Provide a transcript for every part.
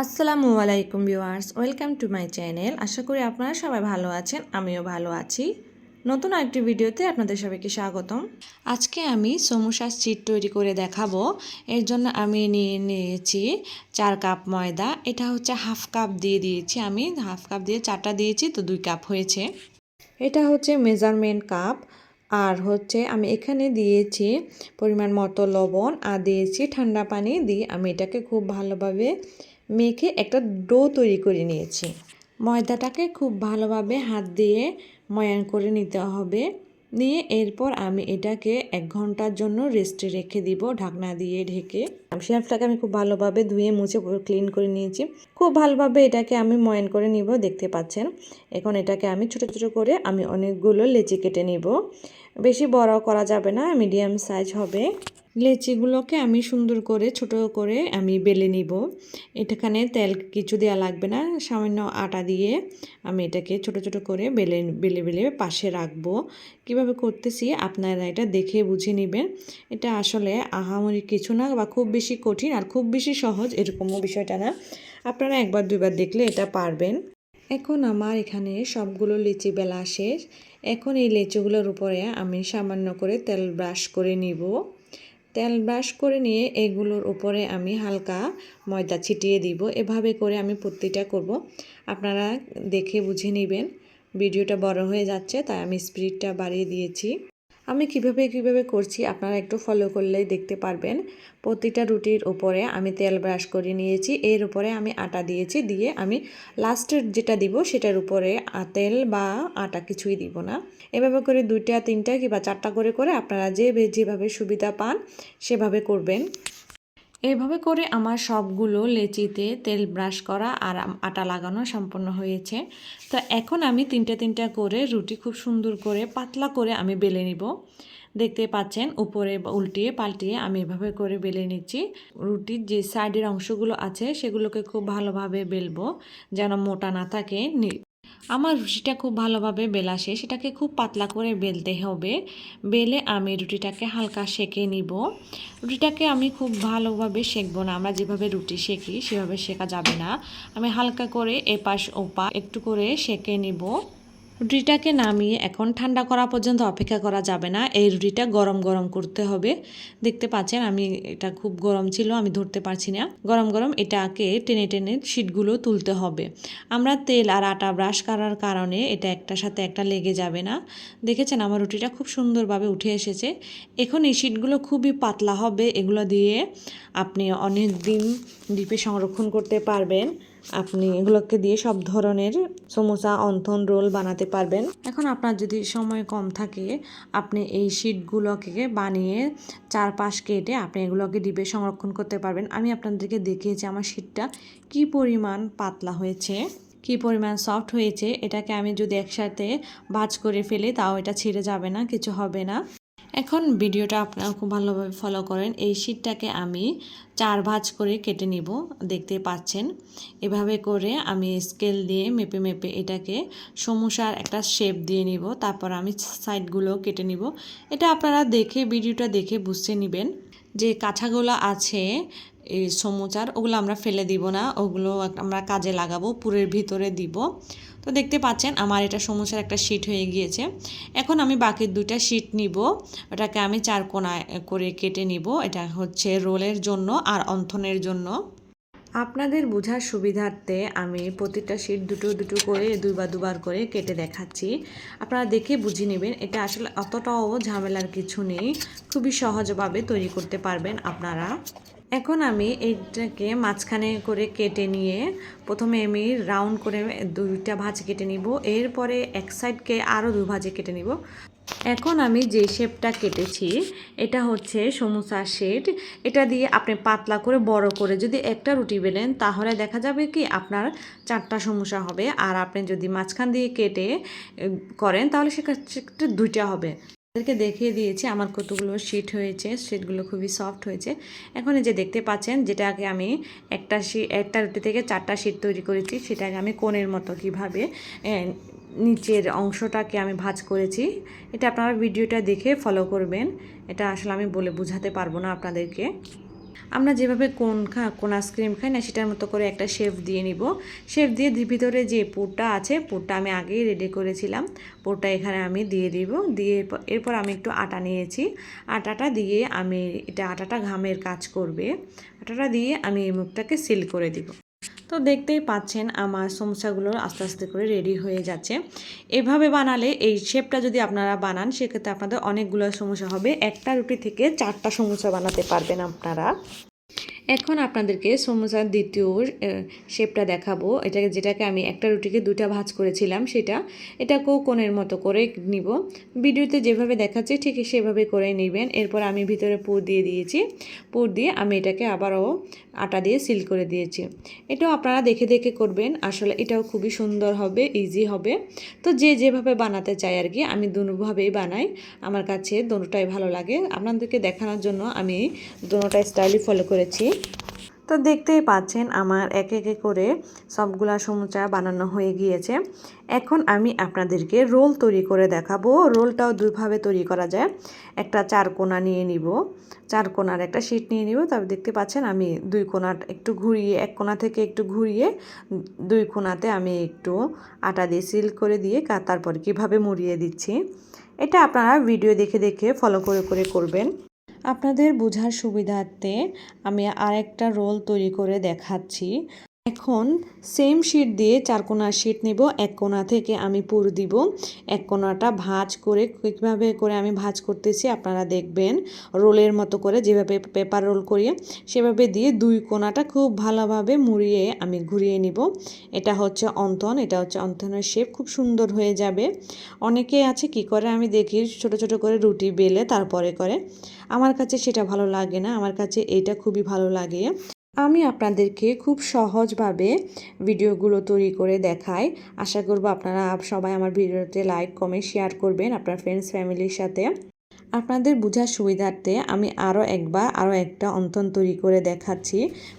আসসালামু আলাইকুম viewers, welcome to my channel. আশা করি আপনারা সবাই ভালো আছেন, আমিও ভালো আছি। নতুন একটি ভিডিওতে আপনাদের সবাইকে স্বাগতম। আজকে আমি সমোসার চিট তৈরি করে দেখাবো। এর জন্য আমি নিয়ে নিয়েছি চার কাপ ময়দা। এটা হচ্ছে হাফ কাপ দিয়ে দিয়েছি আমি। হাফ কাপ দিয়ে চারটা দিয়েছি, তো দুই কাপ হয়েছে। এটা হচ্ছে মেজারমেন্ট কাপ। আর হচ্ছে আমি এখানে দিয়েছি পরিমাণ মতো লবণ আর দিয়েছি ঠান্ডা পানি দিয়ে আমি এটাকে খুব ভালোভাবে মেখে একটা ডো তৈরি করে নিয়েছি। ময়দাটাকে খুব ভালোভাবে হাত দিয়ে ময়ান করে নিতে হবে। নিয়ে এরপর আমি এটাকে এক ঘণ্টার জন্য রেস্টে রেখে দিব ঢাকনা দিয়ে ঢেকে। শেলফটাকে আমি খুব ভালোভাবে ধুয়ে মুছে ক্লিন করে নিয়েছি। খুব ভালোভাবে এটাকে আমি ময়ান করে নিব, দেখতে পাচ্ছেন? এখন এটাকে আমি ছোট ছোট করে আমি অনেকগুলো লেচি কেটে নিব। বেশি বড় করা যাবে না, মিডিয়াম সাইজ হবে। লেচিগুলোকে আমি সুন্দর করে, ছোট করে আমি বেলে নিব। এটাখানে তেল কিছু দেওয়া লাগবে না, সামান্য আটা দিয়ে আমি এটাকে ছোট ছোট করে বেলে বেলে বেলে পাশে রাখব। কীভাবে করতেছি আপনারা এটা দেখে বুঝে নেবেন। এটা আসলে আহামরি কিছু না বা খুব বেশি কঠিন আর খুব বেশি সহজ এরকমও বিষয়টা না। আপনারা একবার দুইবার দেখলে এটা পারবেন। এখন আমার এখানে সবগুলো লিচি বেলা শেষ। এখন এই লিচুগুলোর উপরে আমি সামান্য করে তেল ব্রাশ করে নিব। তেল ব্রাশ করে নিয়ে এগুলোর উপরে আমি হালকা ময়দা ছিটিয়ে দিব। এভাবে করে আমি প্রতিটা করব। আপনারা দেখে বুঝে নেবেন। ভিডিওটা বড় হয়ে যাচ্ছে, তাই আমি স্পিডটা বাড়িয়ে দিয়েছি। আমি কীভাবে কীভাবে করছি আপনারা একটু ফলো করলেই দেখতে পারবেন। প্রতিটা রুটির উপরে আমি তেল ব্রাশ করে নিয়েছি, এর উপরে আমি আটা দিয়েছি, দিয়ে আমি লাস্টের যেটা দিব সেটার উপরে তেল বা আটা কিছুই দিব না। এভাবে করে দুইটা, তিনটা কিংবা চারটা করে করে আপনারা যে যেভাবে সুবিধা পান সেভাবে করবেন। এভাবে করে আমার সবগুলো লেচিতে তেল ব্রাশ করা আর আটা লাগানো সম্পন্ন হয়েছে। তো এখন আমি তিনটা তিনটা করে রুটি খুব সুন্দর করে পাতলা করে আমি বেলে নিব। দেখতে পাচ্ছেন, উপরে উল্টিয়ে পাল্টিয়ে আমি এভাবে করে বেলে নিচ্ছি। রুটির যে সাইডের অংশগুলো আছে সেগুলোকে খুব ভালোভাবে বেলবো, যেন মোটা না থাকে আমার রুটিটা খুব ভালোভাবে বেলা শেষ সেটাকে খুব পাতলা করে বেলতে হবে। বেলে আমি রুটিটাকে হালকা সেকে নিব। রুটিটাকে আমি খুব ভালোভাবে সেঁকবো না, আমরা যেভাবে রুটি সেঁকি সেভাবে শেখা যাবে না। আমি হালকা করে এপাশ ওপা একটু করে সেকে নিব। রুটিটাকে নামিয়ে এখন ঠান্ডা করা পর্যন্ত অপেক্ষা করা যাবে না। এই রুটিটা গরম গরম করতে হবে। দেখতে পাচ্ছেন আমি এটা খুব গরম ছিল, আমি ধরতে পারছি না। গরম গরম এটাকে টেনে টেনে শিটগুলো তুলতে হবে। আমরা তেল আর আটা ব্রাশ করার কারণে এটা একটার সাথে একটা লেগে যাবে না। দেখেছেন আমার রুটিটা খুব সুন্দরভাবে উঠে এসেছে। এখন এই শিটগুলো খুবই পাতলা হবে। এগুলো দিয়ে আপনি অনেক দিন ডিপে সংরক্ষণ করতে পারবেন। আপনি এগুলোকে দিয়ে সব ধরনের সমোসা, অন্থন, রোল বানাতে পারবেন। এখন আপনার যদি সময় কম থাকে, আপনি এই শিটগুলোকে বানিয়ে চার পাশ কেটে আপনি এগুলোকে ডিপে সংরক্ষণ করতে পারবেন। আমি আপনাদেরকে দেখিয়েছি আমার শিটটা কি পরিমাণ পাতলা হয়েছে, কি পরিমাণ সফট হয়েছে। এটাকে আমি যদি একসাথে ভাজ করে ফেলি, তাও এটা ছিঁড়ে যাবে না, কিছু হবে না। এখন ভিডিওটা আপনারা খুব ভালোভাবে ফলো করেন। এই শীটটাকে আমি চার ভাজ করে কেটে নিব, দেখতে পাচ্ছেন। এভাবে করে আমি স্কেল দিয়ে মেপে মেপে এটাকে সমস্যার একটা শেপ দিয়ে নিব, তারপর আমি সাইডগুলো কেটে নিব। এটা আপনারা দেখে, ভিডিওটা দেখে বুঝতে নেবেন যে কাঁচাগুলো আছে, এই সমুচার, ওগুলো আমরা ফেলে দিব না, ওগুলো আমরা কাজে লাগাবো, পুরের ভিতরে দিব। তো দেখতে পাচ্ছেন আমার এটা সমস্যার একটা শিট হয়ে গিয়েছে। এখন আমি বাকি দুইটা শিট নিব। ওটাকে আমি চার কোনায় করে কেটে নিব। এটা হচ্ছে রোলের জন্য আর অন্থনের জন্য। আপনাদের বোঝার সুবিধার্থে আমি প্রতিটা শিট দুটো দুটো করে দুবার দুবার করে কেটে দেখাচ্ছি। আপনারা দেখে বুঝে নেবেন, এটা আসলে অতটাও ঝামেলার কিছু নেই। খুবই সহজভাবে তৈরি করতে পারবেন আপনারা। এখন আমি এইটাকে মাঝখানে করে কেটে নিয়ে প্রথমে আমি রাউন্ড করে দুইটা ভাজ কেটে নিব। এরপরে এক সাইডকে আরও দু ভাজে কেটে নিব। এখন আমি যে শেপটা কেটেছি, এটা হচ্ছে সমোসা শেড। এটা দিয়ে আপনি পাতলা করে বড় করে যদি একটা রুটি বেলেন, তাহলে দেখা যাবে কি আপনার চারটা সমস্যা হবে। আর আপনি যদি মাঝখান দিয়ে কেটে করেন, তাহলে সেক্ষেত্রে দুইটা হবে। তাদেরকে দেখিয়ে দিয়েছি, আমার কতগুলো শিট হয়েছে শিটগুলো খুবই সফট হয়েছে। এখন যে দেখতে পাচ্ছেন, যেটাকে আমি একটা শি একটা রুটি থেকে চারটা শিট তৈরি করেছি, সেটাকে আমি কোণের মতো কীভাবে নিচের অংশটাকে আমি ভাজ করেছি, এটা আপনারা ভিডিওটা দেখে ফলো করবেন। এটা আসলে আমি বলে বুঝাতে পারব না আপনাদেরকে। আমরা যেভাবে কোন খা, কোন আইসক্রিম খাই না, সেটার মতো করে একটা শেফ দিয়ে নিব। শেফ দিয়ে ভিতরে যে পুরটা আছে, পুরটা আমি আগেই রেডি করেছিলাম। পুরটা এখানে আমি দিয়ে দিব। দিয়ে এরপর আমি একটু আটা নিয়েছি। আটাটা দিয়ে আমি, এটা আটাটা ঘামের কাজ করবে। আটাটা দিয়ে আমি এই মুখটাকে সিল করে দিব। তো দেখতেই পাচ্ছেন আমার সমস্যাগুলো আস্তে আস্তে করে রেডি হয়ে যাচ্ছে। এভাবে বানালে এই শেপটা যদি আপনারা বানান, সেক্ষেত্রে আপনাদের অনেকগুলো সমস্যা হবে। একটা রুটি থেকে চারটা সমস্যা বানাতে পারবেন আপনারা। এখন আপনাদেরকে সমোসার দ্বিতীয় শেপটা দেখাবো। এটাকে, যেটাকে আমি একটা রুটিকে দুটা ভাজ করেছিলাম সেটা। এটাকেও কোণের মতো করে নিব। ভিডিওতে যেভাবে দেখাচ্ছি ঠিক সেভাবে করে নেবেন। এরপর আমি ভিতরে পুর দিয়ে দিয়েছি। পুর দিয়ে আমি এটাকে আবারও আটা দিয়ে সিল করে দিয়েছি। এটাও আপনারা দেখে দেখে করবেন। আসলে এটাও খুবই সুন্দর হবে ইজি হবে। তো যে যেভাবে বানাতে চাই আর কি, আমি দুভাবেই বানাই। আমার কাছে দুটোটাই ভালো লাগে। আপনাদেরকে দেখানোর জন্য আমি দুটোটা স্টাইলই ফলো করেছি। তো দেখতেই পাচ্ছেন আমার এক একে করে সবগুলা সমুচা বানানো হয়ে গিয়েছে। এখন আমি আপনাদেরকে রোল তৈরি করে দেখাবো। রোলটাও দুইভাবে তৈরি করা যায়। একটা চার কোনা নিয়ে নিব। চার কোনার একটা শিট নিয়ে নিব। তবে দেখতে পাচ্ছেন আমি দুই কোনার একটু ঘুরিয়ে, এক কোনা থেকে একটু ঘুরিয়ে, দুই কোনাতে আমি একটু আটা দিয়ে সিল করে দিয়ে তারপর কীভাবে মুড়িয়ে দিচ্ছি। এটা আপনারা ভিডিও দেখে দেখে ফলো করে করে করবেন। আপনাদের বোঝার সুবিধার্থে আমি আরেকটা রোল তৈরি করে দেখাচ্ছি। এখন সেম শিট দিয়ে চার কোনা শিট নেব, এক কোনা থেকে আমি পুর দিব। এক কোনাটা ভাঁজ করে কীভাবে করে আমি ভাঁজ করতেছি আপনারা দেখবেন। রোলের মতো করে যেভাবে পেপার রোল করি, সেভাবে দিয়ে দুই কোনাটা খুব ভালোভাবে মুড়িয়ে আমি ঘুরিয়ে নিব। এটা হচ্ছে অন্তন, এটা হচ্ছে অন্তনের শেপ খুব সুন্দর হয়ে যাবে। অনেকে আছে কি করে আমি দেখি ছোট ছোট করে রুটি বেলে তারপরে করে। আমার কাছে সেটা ভালো লাগে না, আমার কাছে এটা খুবই ভালো লাগে। আমি আপনাদেরকে খুব সহজভাবে ভিডিওগুলো তৈরি করে দেখাই। আশা করব আপনারা সবাই আমার ভিডিওতে লাইক কমেন্ট শেয়ার করবেন আপনার ফ্রেন্ডস ফ্যামিলির সাথে। আপনাদের বোঝার সুবিধার্থে আমি আরও একবার আরও একটা অন্তন তৈরি করে দেখাচ্ছি।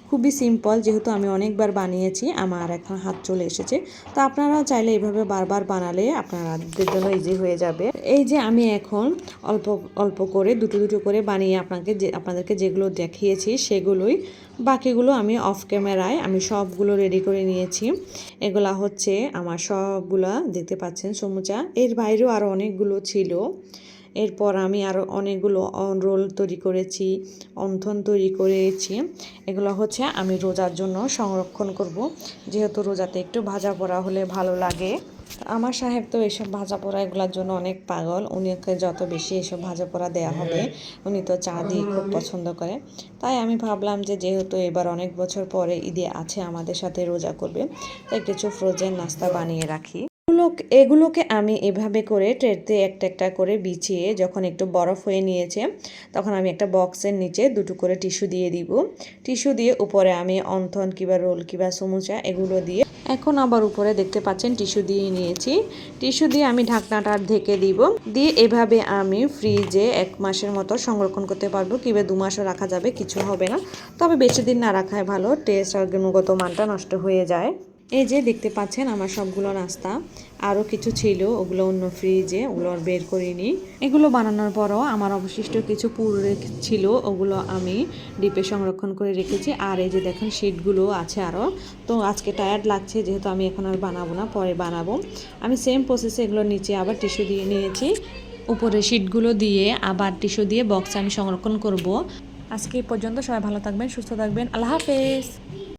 খুবই সিম্পল যেহেতু আমি অনেকবার বানিয়েছি, আমার এখন হাত চলে এসেছে। তো আপনারা চাইলে এইভাবে বারবার বানালে আপনাদের জন্য ইজি হয়ে যাবে। এই যে আমি এখন অল্প অল্প করে, দুটো দুটো করে বানিয়ে আপনাকে যে, আপনাদেরকে যেগুলো দেখিয়েছি, সেগুলোই বাকিগুলো আমি অফ ক্যামেরায় আমি সবগুলো রেডি করে নিয়েছি। এগুলা হচ্ছে আমার সবগুলা, দেখতে পাচ্ছেন সমুচা? এর বাইরেও আরও অনেকগুলো ছিল। এরপর আমি আরও অনেকগুলো অন রোল তৈরি করেছি, অন্থন তৈরি করেছি। এগুলো হচ্ছে আমি রোজার জন্য সংরক্ষণ করব। যেহেতু রোজাতে একটু ভাজা পোড়া হলে ভালো লাগে। আমার সাহেব তো এসব ভাজা পোড়া এগুলোর জন্য অনেক পাগল। উনিকে যত বেশি এসব ভাজা পোড়া দেওয়া হবে, উনি তো চা দিয়ে খুব পছন্দ করে। তাই আমি ভাবলাম যে যেহেতু এবার অনেক বছর পরে ঈদে আছে আমাদের সাথে রোজা করবে, তাই কিছু ফ্রোজেন নাস্তা বানিয়ে রাখি। এগুলোকে আমি এভাবে করে ট্রেতে একটা একটা করে বিছিয়ে যখন একটু বরফ হয়ে নিয়েছে, তখন আমি একটা বক্সের নিচে দুটো করে টিস্যু দিয়ে দিব। টিস্যু দিয়ে উপরে আমি অন্থন কিংবা রোল কিংবা সমুচা এগুলো দিয়ে এখন আবার উপরে দেখতে পাচ্ছেন টিস্যু দিয়ে নিয়েছি। টিস্যু দিয়ে আমি ঢাকনাটা ঢেকে দিব। দিয়ে এভাবে আমি ফ্রিজে এক মাসের মতো সংরক্ষণ করতে পারব কিংবা দু মাসও রাখা যাবে, কিছু হবে না। তবে বেশি দিন না রাখায় ভালো, টেস্ট আর গুণগত মানটা নষ্ট হয়ে যায়। এই যে দেখতে পাচ্ছেন আমার সবগুলো নাস্তা আরও কিছু ছিল, ওগুলো অন্য ফ্রিজে ওগুলো আর বের করিনি। এগুলো বানানোর পরও আমার অবশিষ্ট কিছু পুর ছিল, ওগুলো আমি ডিপে সংরক্ষণ করে রেখেছি। আর এই যে দেখেন শিটগুলো আছে আরও তো আজকে টায়ার্ড লাগছে, যেহেতু আমি এখন আর বানাবো না, পরে বানাবো। আমি সেম প্রসেসে এগুলো নিচে আবার টিস্যু দিয়ে নিয়েছি। উপরে শিটগুলো দিয়ে আবার টিস্যু দিয়ে বক্সে আমি সংরক্ষণ করব। আজকে এই পর্যন্ত সবাই ভালো থাকবেন, সুস্থ থাকবেন। আল্লাহ হাফেজ!